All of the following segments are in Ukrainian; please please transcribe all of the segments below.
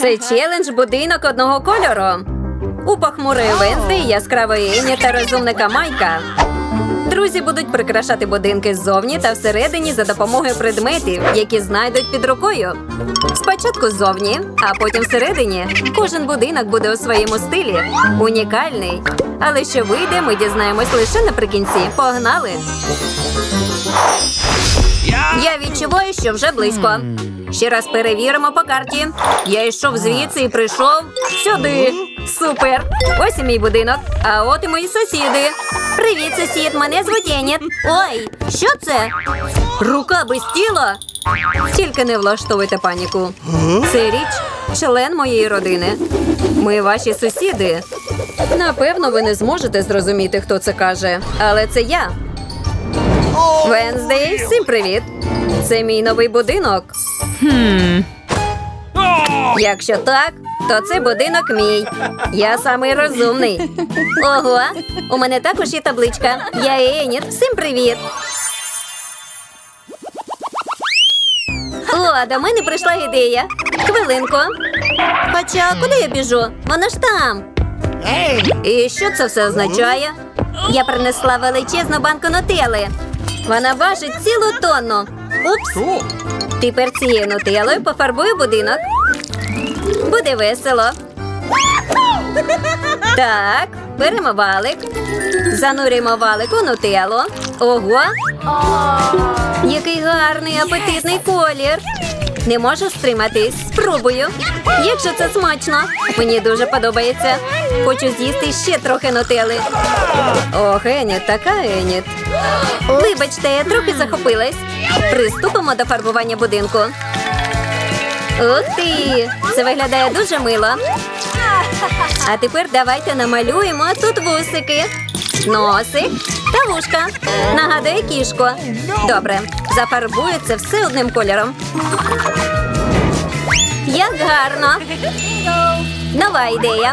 Це челендж будинок одного кольору. У похмурої Венсди яскравої Ені та розумника Майка. Друзі будуть прикрашати будинки ззовні та всередині за допомогою предметів, які знайдуть під рукою. Спочатку ззовні, а потім всередині. Кожен будинок буде у своєму стилі, унікальний. Але що вийде, ми дізнаємось лише наприкінці. Погнали! Я відчуваю, що вже близько. Ще раз перевіримо по карті. Я йшов звідси і прийшов сюди. Супер! Ось і мій будинок. А от і мої сусіди. Привіт, сусід! Мене звуть Еніт. Ой, що це? Рука без тіла? Тільки не влаштовуйте паніку. Це річ член моєї родини. Ми ваші сусіди. Напевно, ви не зможете зрозуміти, хто це каже, але це я. Венздей, всім привіт! Це мій новий будинок. Якщо так, то це будинок мій. Я самий розумний. Ого, у мене також є табличка. Я Еніт. Всім привіт. О, до мене прийшла ідея. Хвилинку. Хоча куди я біжу? Вона ж там. І що це все означає? Я принесла величезну банку нутели. Вона важить цілу тонну. Упс. Тепер цією нутелою пофарбую будинок. Буде весело. Так, беремо валик. Занурюємо валик у нутелу. Ого! Який гарний апетитний колір. Не можу стриматись. Спробую. Як же це смачно. Мені дуже подобається. Хочу з'їсти ще трохи нутели. Ох, Еніт, така Еніт. Вибачте, я трохи захопилась. Приступимо до фарбування будинку. Ух ти! Це виглядає дуже мило. А тепер давайте намалюємо тут вусики, носик та вушка. Нагадує кішку. Добре, зафарбую це все одним кольором. Як гарно! Нова ідея.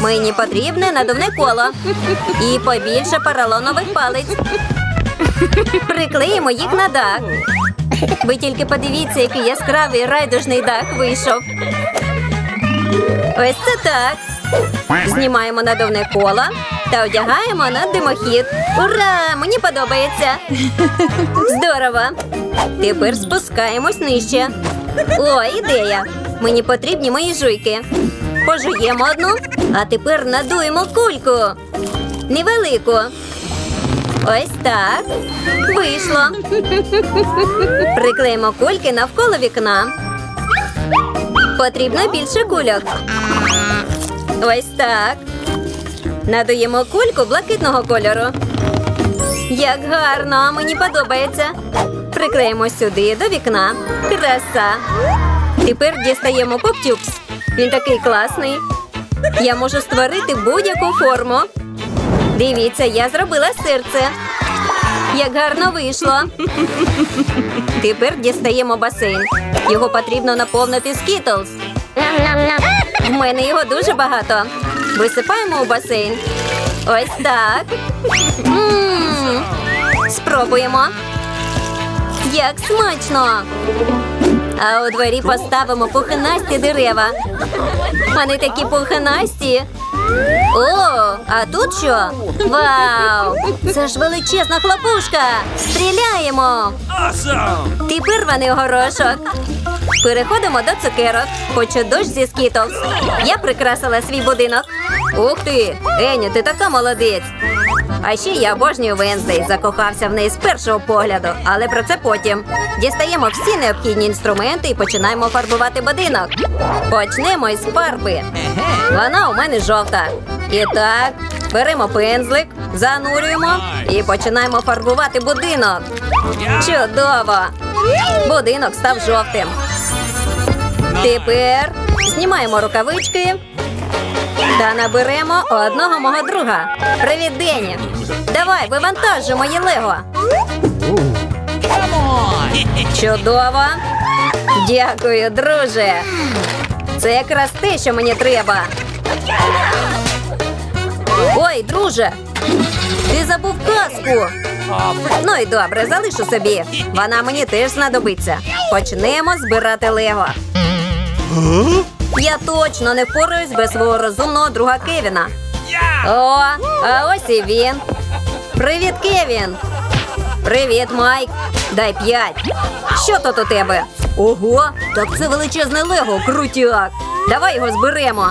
Мені потрібне надувне коло і побільше поролонових палиць. Приклеїмо їх на дах. Ви тільки подивіться, який яскравий райдужний дах вийшов. Ось це так. Знімаємо надувне коло та одягаємо на димохід. Ура! Мені подобається. Здорово. Тепер спускаємось нижче. О, ідея! Мені потрібні мої жуйки. Пожуємо одну, а тепер надуємо кульку. Невелику. Ось так. Вийшло. Приклеїмо кульки навколо вікна. Потрібно більше кульок. Ось так. Надуємо кульку блакитного кольору. Як гарно, мені подобається. Приклеїмо сюди до вікна. Краса. Тепер дістаємо поптюпс. Він такий класний. Я можу створити будь-яку форму. Дивіться, я зробила серце. Як гарно вийшло. Тепер дістаємо басейн. Його потрібно наповнити скітлз. В мене його дуже багато. Висипаємо у басейн. Ось так. М, Спробуємо. Як смачно! А у дворі поставимо пухнасті дерева. Вони такі пухнасті. О, а тут що? Вау! Це ж величезна хлопушка! Стріляємо! Тепер вони горошок. Переходимо до цукерок. Хочу дощ зі скіток. Я прикрасила свій будинок. Ух ти! Еню, ти така молодець. А ще я обожнюю Венздей. Закохався в неї з першого погляду, але про це потім. Дістаємо всі необхідні інструменти і починаємо фарбувати будинок. Почнемо із фарби. Вона у мене жовта. І так, беремо пензлик, занурюємо і починаємо фарбувати будинок. Чудово! Будинок став жовтим. Тепер знімаємо рукавички та наберемо одного мого друга. Привіт, Дені! Давай, вивантажуй моє лего. Чудово! Дякую, друже! Це якраз те, що мені треба. Ой, друже! Ти забув казку. Ну і добре, залишу собі. Вона мені теж знадобиться. Почнемо збирати лего. Я точно не впораюсь без свого розумного друга Кевіна. О, а ось і він. Привіт, Кевін. Привіт, Майк. Дай п'ять. Що тут у тебе? Ого, так це величезне лего, крутяк. Давай його зберемо.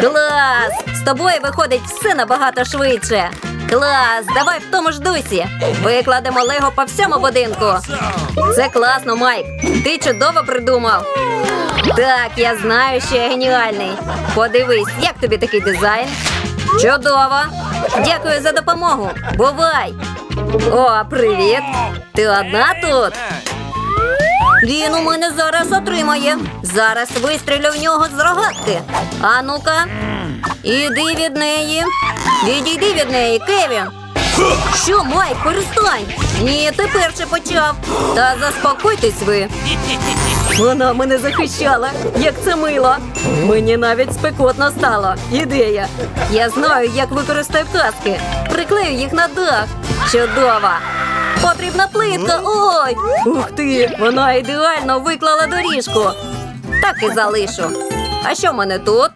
Клас! З тобою виходить все набагато швидше. Клас! Давай в тому ж дусі. Викладемо лего по всьому будинку. Це класно, Майк. Ти чудово придумав. Так, я знаю, що я геніальний. Подивись, як тобі такий дизайн? Чудово! Дякую за допомогу. Бувай! О, привіт! Ти одна тут? Він у мене зараз отримає. Зараз вистрілю в нього з рогатки. А ну-ка, іди від неї. Відійди від неї, Кевін. Що, Майк, перестань? Ні, ти перший почав. Та заспокойтесь ви. Вона мене захищала, як це мило. Мені навіть спекотно стало. Ідея. Я знаю, як використаю каски. Приклею їх на дах. Чудово. Потрібна плитка. Ой! Ух ти! Вона ідеально виклала доріжку. Так і залишу. А що в мене тут?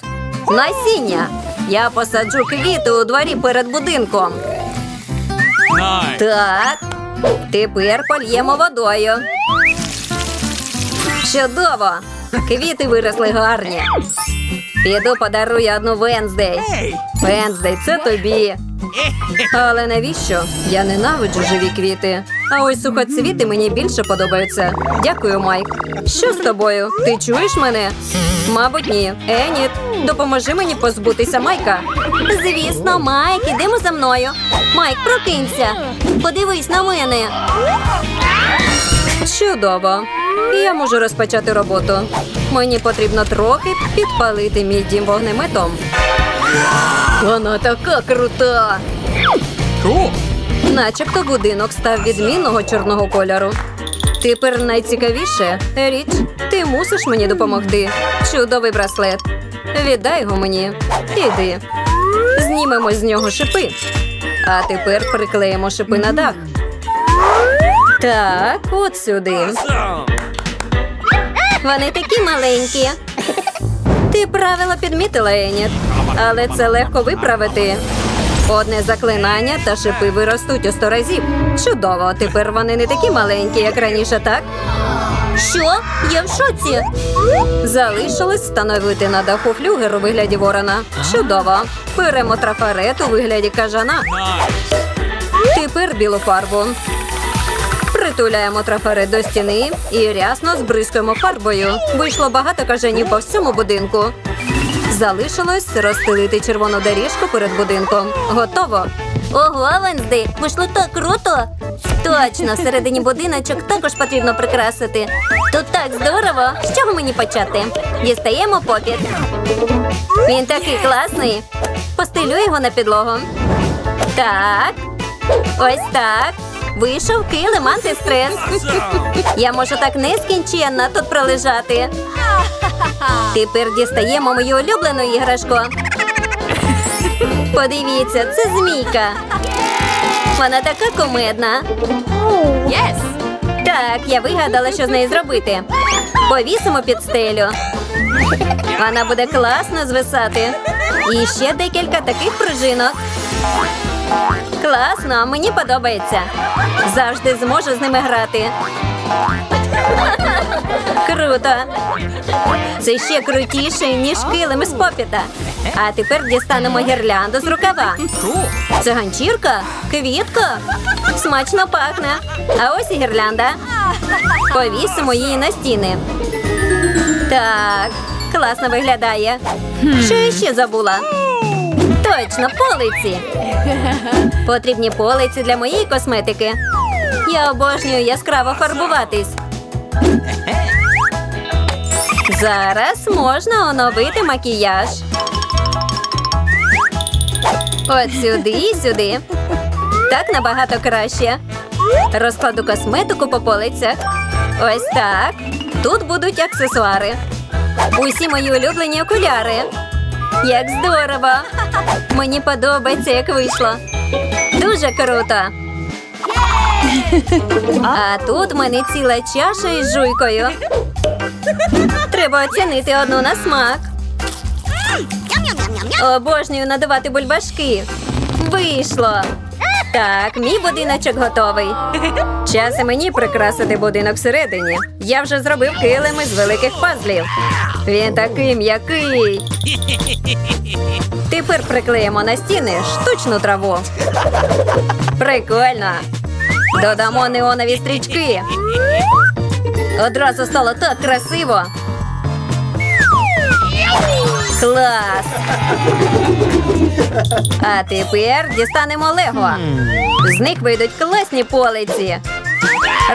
Насіння. Я посаджу квіти у дворі перед будинком. Так, тепер польємо водою. Чудово! Квіти виросли гарні. Піду подарую одну Венздей. Венздей, це тобі. Але навіщо? Я ненавиджу живі квіти. А ось сухоцвіти мені більше подобаються. Дякую, Майк. Що з тобою? Ти чуєш мене? Мабуть, ні. Е, ні. Допоможи мені позбутися Майка. Звісно, Майк, ідемо за мною. Майк, прокинься. Подивись на мене. Чудово. Я можу розпочати роботу. Мені потрібно трохи підпалити мій дім вогнеметом. Вона така крута. Cool. Начебто будинок став відмінного чорного кольору. Тепер найцікавіше річ, ти мусиш мені допомогти. Чудовий браслет. Віддай його мені. Іди. Знімемо з нього шипи. А тепер приклеїмо шипи на дах. Так, от сюди. Вони такі маленькі. Ти правило підмітила, Еніт. Але це легко виправити. Одне заклинання та шипи виростуть у сто разів. Чудово, тепер вони не такі маленькі, як раніше, так? Що? Я в шоці. Залишилось встановити на даху флюгер у вигляді ворона. Чудово. Беремо трафарет у вигляді кажана. Тепер білу фарбу. Притуляємо трафарет до стіни і рясно збризкуємо фарбою. Вийшло багато кажанів по всьому будинку. Залишилось розстелити червону доріжку перед будинком. Готово. Ого, Венсди, вийшло так круто. Точно, всередині будиночок також потрібно прикрасити. Тут так здорово. З чого мені почати? Дістаємо попіт. Він такий класний. Постелю його на підлогу. Так. Ось так. Вийшов килим антистрес. Я можу так нескінченно тут пролежати. Тепер дістаємо мою улюблену іграшку. Подивіться, це змійка. Вона така кумедна. Єс! Так, я вигадала, що з нею зробити. Повісимо під стелю. Вона буде класно звисати. І ще декілька таких пружинок. Класно, мені подобається. Завжди зможу з ними грати. Круто. Це ще крутіше, ніж килим із попіта. А тепер дістанемо гірлянду з рукава. Це ганчірка? Квітка? Смачно пахне. А ось і гірлянда. Повісимо її на стіни. Так, класно виглядає. Що я ще забула? Точно, полиці. Потрібні полиці для моєї косметики. Я обожнюю яскраво фарбуватись. Зараз можна оновити макіяж. От сюди і сюди. Так набагато краще. Розкладу косметику по полицях. Ось так. Тут будуть аксесуари. Усі мої улюблені окуляри. Як здорово! Мені подобається, як вийшло. Дуже круто. А тут в мене ціла чаша із жуйкою. Треба оцінити одну на смак. Обожнюю надавати бульбашки. Вийшло. Так, мій будиночок готовий. Час і мені прикрасити будинок всередині. Я вже зробив килими з великих пазлів. Він такий м'який. Тепер приклеїмо на стіни штучну траву. Прикольно. Додамо неонові стрічки. Одразу стало так красиво. Клас! А тепер дістанемо Лего. З них вийдуть класні полиці.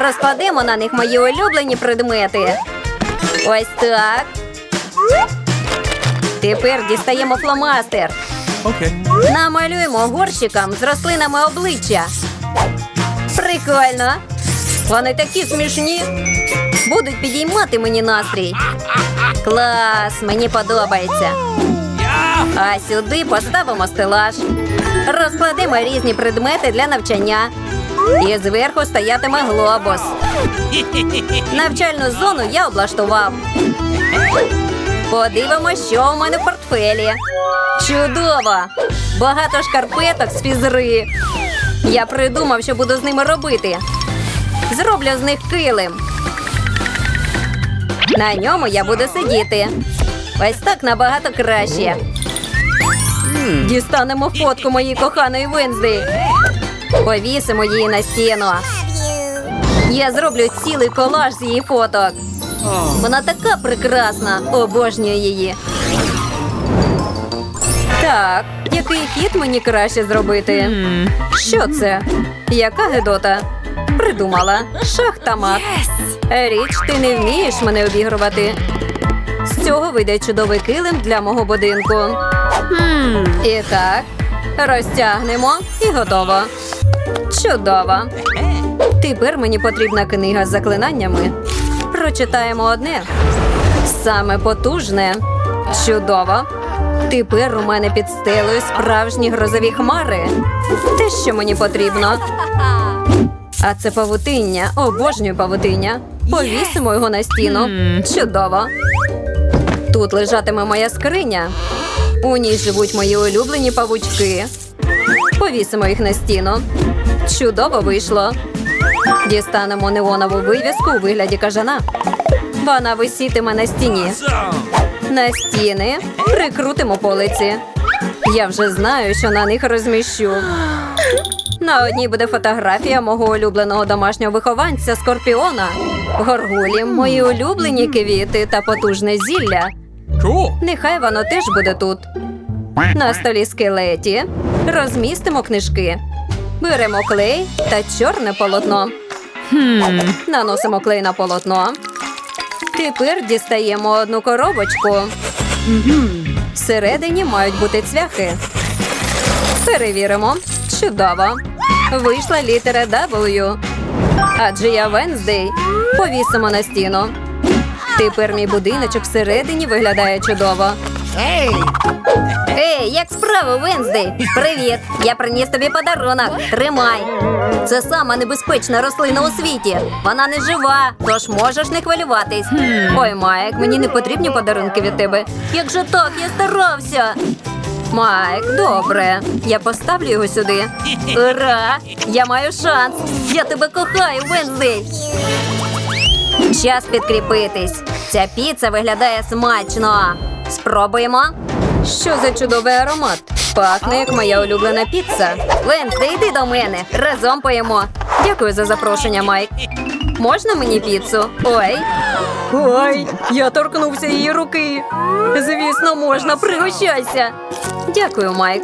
Розкладемо на них мої улюблені предмети. Ось так. Тепер дістаємо фломастер. Намалюємо горщикам з рослинами обличчя. Прикольно. Вони такі смішні. Будуть підіймати мені настрій. Клас, мені подобається. А сюди поставимо стелаж. Розкладемо різні предмети для навчання. І зверху стоятиме глобус. Навчальну зону я облаштував. Подивимось, що у мене в портфелі. Чудово! Багато шкарпеток з фізри. Я придумав, що буду з ними робити. Зроблю з них килим. На ньому я буду сидіти. Ось так набагато краще. Дістанемо фотку моєї коханої Вензди. Повісимо її на стіну. Я зроблю цілий колаж з її фоток. Вона така прекрасна, обожнюю її. Так, який хід мені краще зробити? Що це? Яка гедота? Придумала. Шахтамат. Річ, ти не вмієш мене обігрувати. З цього вийде чудовий килим для мого будинку. І так, розтягнемо і готово. Чудово. Тепер мені потрібна книга з заклинаннями. Прочитаємо одне. Саме потужне. Чудово. Тепер у мене під стелею справжні грозові хмари. Те, що мені потрібно. А це павутиння. Обожнюю павутиння. Повісимо його на стіну. Чудово. Тут лежатиме моя скриня. У ній живуть мої улюблені павучки. Повісимо їх на стіну. Чудово вийшло. Дістанемо неонову вивіску у вигляді кажана. Вона висітиме на стіні. На стіни прикрутимо полиці. Я вже знаю, що на них розміщу. На одній буде фотографія мого улюбленого домашнього вихованця Скорпіона. Горгулі, мої улюблені квіти та потужне зілля. Нехай воно теж буде тут. На столі скелеті розмістимо книжки. Беремо клей та чорне полотно. Наносимо клей на полотно. Тепер дістаємо одну коробочку. Всередині мають бути цвяхи. Перевіримо. Чудово. Вийшла літера W. Адже я Венздей. Повісимо на стіну. Тепер мій будиночок всередині виглядає чудово. Ей, Ей, як справи, Венздей? Привіт! Я приніс тобі подарунок. Тримай. Це сама небезпечна рослина у світі. Вона не жива, тож можеш не хвилюватись. Ой, Майк, мені не потрібні подарунки від тебе. Як же так, я старався. Майк, добре. Я поставлю його сюди. Ура! Я маю шанс. Я тебе кохаю, Венздей. Час підкріпитись. Ця піца виглядає смачно. Спробуємо. Що за чудовий аромат? Пахне як моя улюблена піца. Венсте, йди до мене. Разом поїмо. Дякую за запрошення, Майк. Можна мені піцу? Ой. Ой, я торкнувся її руки. Звісно, можна, пригощайся. Дякую, Майк.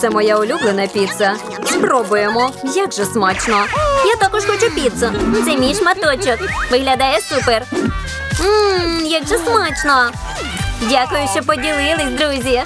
Це моя улюблена піца. Спробуємо. Як же смачно. Я також хочу піцу. Це мій шматочок. Виглядає супер. Ммм, як же смачно. Дякую, що поділились, друзі.